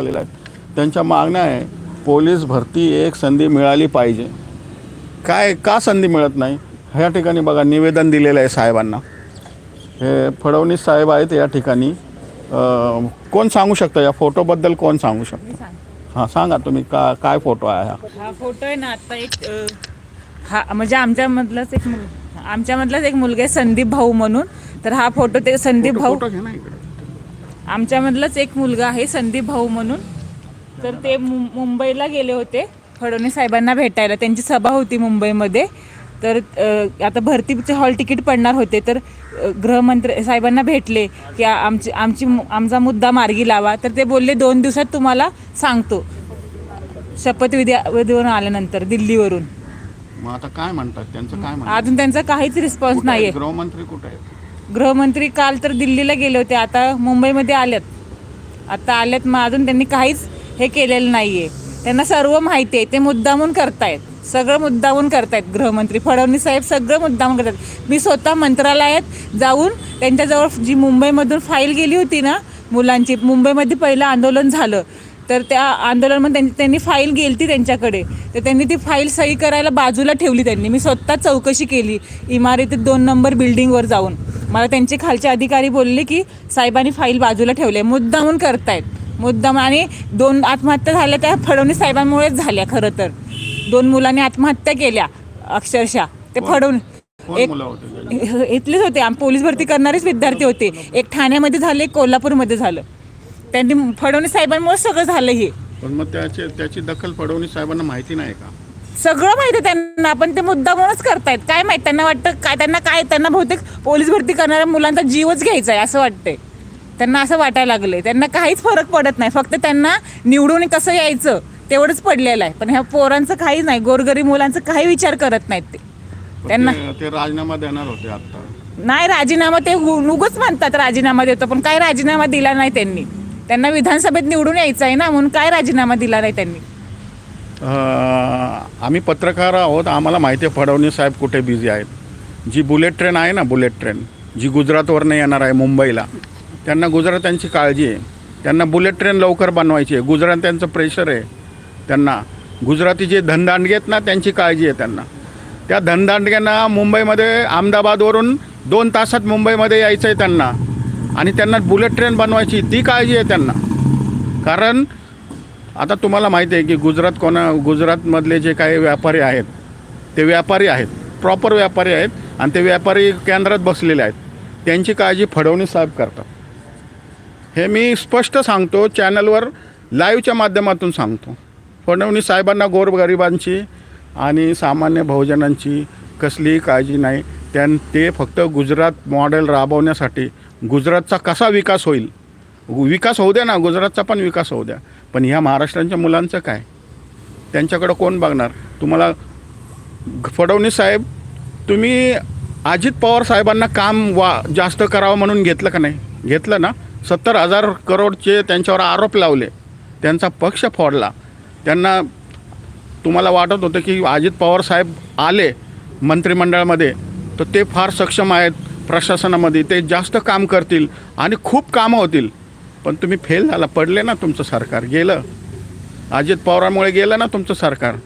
आलेल्या आहेत त्यांच्या मागण्या आहे पोलीस भरती एक संधी मिळाली पाहिजे. काय का संधी मिळत नाही? ह्या ठिकाणी बघा निवेदन दिलेलं आहे साहेबांना. हे फडणवीस साहेब आहेत या ठिकाणी. कोण सांगू शकतं? या फोटोबद्दल कोण सांगू शकतं? हां सांगा तुम्ही का काय फोटो आहे हा? हा फोटो आहे ना आता एक अ, हा म्हणजे आमच्यामधलाच एक मुल आमच्यामधलाच एक मुलगा आहे संदीप भाऊ म्हणून. तर हा फोटो ते संदीप भाऊ फोटो घे ना इकडे. आमच्यामधलाच एक मुलगा आहे संदीप भाऊ म्हणून. तर ते मुंबईला गेले होते फडणवीस साहेबांना भेटायला. त्यांची सभा होती मुंबईमध्ये. तर आता भरतीचे हॉल तिकीट पडणार होते. तर गृहमंत्री साहेबांना भेटले की आमची आमची आमचा मुद्दा मार्गी लावा. तर ते बोलले दोन दिवसात तुम्हाला सांगतो. शपथविधी विधीवरून आल्यानंतर दिल्लीवरून. मग आता काय म्हणतात? त्यांचं काय म्हणतात अजून त्यांचा काहीच रिस्पॉन्स? नाहीये. गृहमंत्री कुठे गृहमंत्री काल तर दिल्लीला गेले होते आता मुंबईमध्ये आल्यात आता आल्यात मग अजून त्यांनी काहीच हे केलेलं नाही आहे त्यांना सर्व माहिती आहे ते मुद्दामून करतायत. सगळं मुद्दामून करतायत गृहमंत्री. फडणवीस साहेब सगळं मुद्दामून करतात. मी स्वतः मंत्रालयात जाऊन त्यांच्याजवळ जी मुंबईमधून फाईल गेली होती ना मुलांची मुंबईमध्ये पहिलं आंदोलन झालं. तर त्या आंदोलनामध्ये त्यांनी त्यांनी फाईल गेलती त्यांच्याकडे. तर त्यांनी ती फाईल सही करायला बाजूला ठेवली त्यांनी. मी स्वतः चौकशी केली. इमारतीत दोन नंबर बिल्डिंगवर जाऊन. मला त्यांचे खालचे अधिकारी बोलले की साहेबांनी फाईल बाजूला ठेवले मुद्दामून करतायत. मुद्दाम आणि दोन आत्महत्या झाल्या त्या फडणवीस साहेबांमुळेच झाल्या खरं तर. दोन मुलांनी आत्महत्या केल्या अक्षरशः. ते फडवून एक इथलेच होते. आम पोलीस भरती करणारेच विद्यार्थी होते. एक ठाण्यामध्ये झालं एक कोल्हापूरमध्ये झालं. त्यांनी फडणवीस साहेबांमुळे सगळं झालं हे. पण मग त्याची त्याची दखल फडणवीस साहेबांना माहिती नाही का? सगळं माहिती आहे त्यांना पण ते मुद्दामूनच करतायत. काय माहीत त्यांना वाटतं काय त्यांना काय त्यांना बहुतेक पोलीस भरती करणाऱ्या मुलांचा जीवच घ्यायचा आहे असं वाटतंय. त्यांना असं वाटायला लागलंय. त्यांना काहीच फरक पडत नाही. फक्त त्यांना निवडून कसं यायचं तेवढंच पडलेलं आहे. पण ह्या पोरांचं काही नाही गोरगरीब मुलांचं काही विचार करत नाहीत ते. त्यांना ते- राजीनामा देणार होते आता. नाही राजीनामा ते उगाच म्हणतात राजीनामा देतो पण काय राजीनामा दिला नाही त्यांनी. त्यांना विधानसभेत निवडून यायचं आहे ना म्हणून काय राजीनामा दिला नाही त्यांनी. आम्ही पत्रकार आहोत. आम्हाला माहिती आहे फडणवीस साहेब कुठे बिझी आहेत. जी बुलेट ट्रेन आहे ना बुलेट ट्रेन जी गुजरातवरनं येणार आहे मुंबईला त्यांना गुजरात्यांची काळजी आहे. त्यांना बुलेट ट्रेन लवकर बनवायची आहे. गुजरात्यांचं प्रेशर आहे. त्यांना गुजराती जे धनदांडगे आहेत ना त्यांची काळजी आहे त्यांना. त्या धनदांडग्यांना मुंबईमध्ये अहमदाबादवरून दोन तासात मुंबईमध्ये यायचं आहे त्यांना. आणि त्यांना बुलेट ट्रेन बनवायची ती काळजी आहे त्यांना. कारण आता तुम्हाला माहिती आहे की गुजरात कोणा गुजरातमधले जे काही व्यापारी आहेत ते व्यापारी आहेत प्रॉपर व्यापारी आहेत आणि ते व्यापारी केंद्रात बसलेले आहेत. त्यांची काळजी फडवणी साहेब करतात. हे मी स्पष्ट सांगतो चॅनलवर लाईव्हच्या माध्यमातून सांगतो. फडणवीस साहेबांना गोरगरिबांची आणि सामान्य बहुजनांची कसलीही काळजी नाही. त्यां ते फक्त गुजरात मॉडेल राबवण्यासाठी गुजरातचा कसा विकास होईल? विकास होऊ द्या ना गुजरातचा पण विकास होऊ द्या. पण ह्या महाराष्ट्रांच्या मुलांचं काय? त्यांच्याकडं कोण बघणार? तुम्हाला फडणवीस साहेब तुम्ही अजित पवार साहेबांना काम वा जास्त करावं म्हणून घेतलं का नाही? घेतलं ना? सत्तर हजार करोडचे त्यांच्यावर आरोप लावले. त्यांचा पक्ष फोडला. त्यांना तुम्हाला वाटत होतं की अजित पवार साहेब आले मंत्रिमंडळामध्ये तर ते फार सक्षम आहेत प्रशासनामध्ये. ते जास्त काम करतील आणि खूप कामं होतील. पण तुम्ही फेल झाला पडले ना तुमचं सरकार गेलं. अजित पवारामुळे गेलं ना तुमचं सरकार.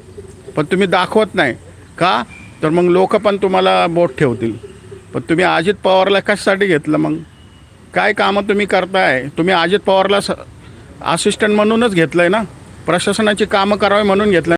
पण तुम्ही दाखवत नाही. का? तर मग लोक पण तुम्हाला बोट ठेवतील. पण तुम्ही अजित पवारला कशासाठी घेतलं मग? काय कामं तुम्ही करताय? तुम्ही अजित पवारला स असिस्टंट म्हणूनच घेतलं आहे ना? प्रशासनाची कामं करावी म्हणून घेतलं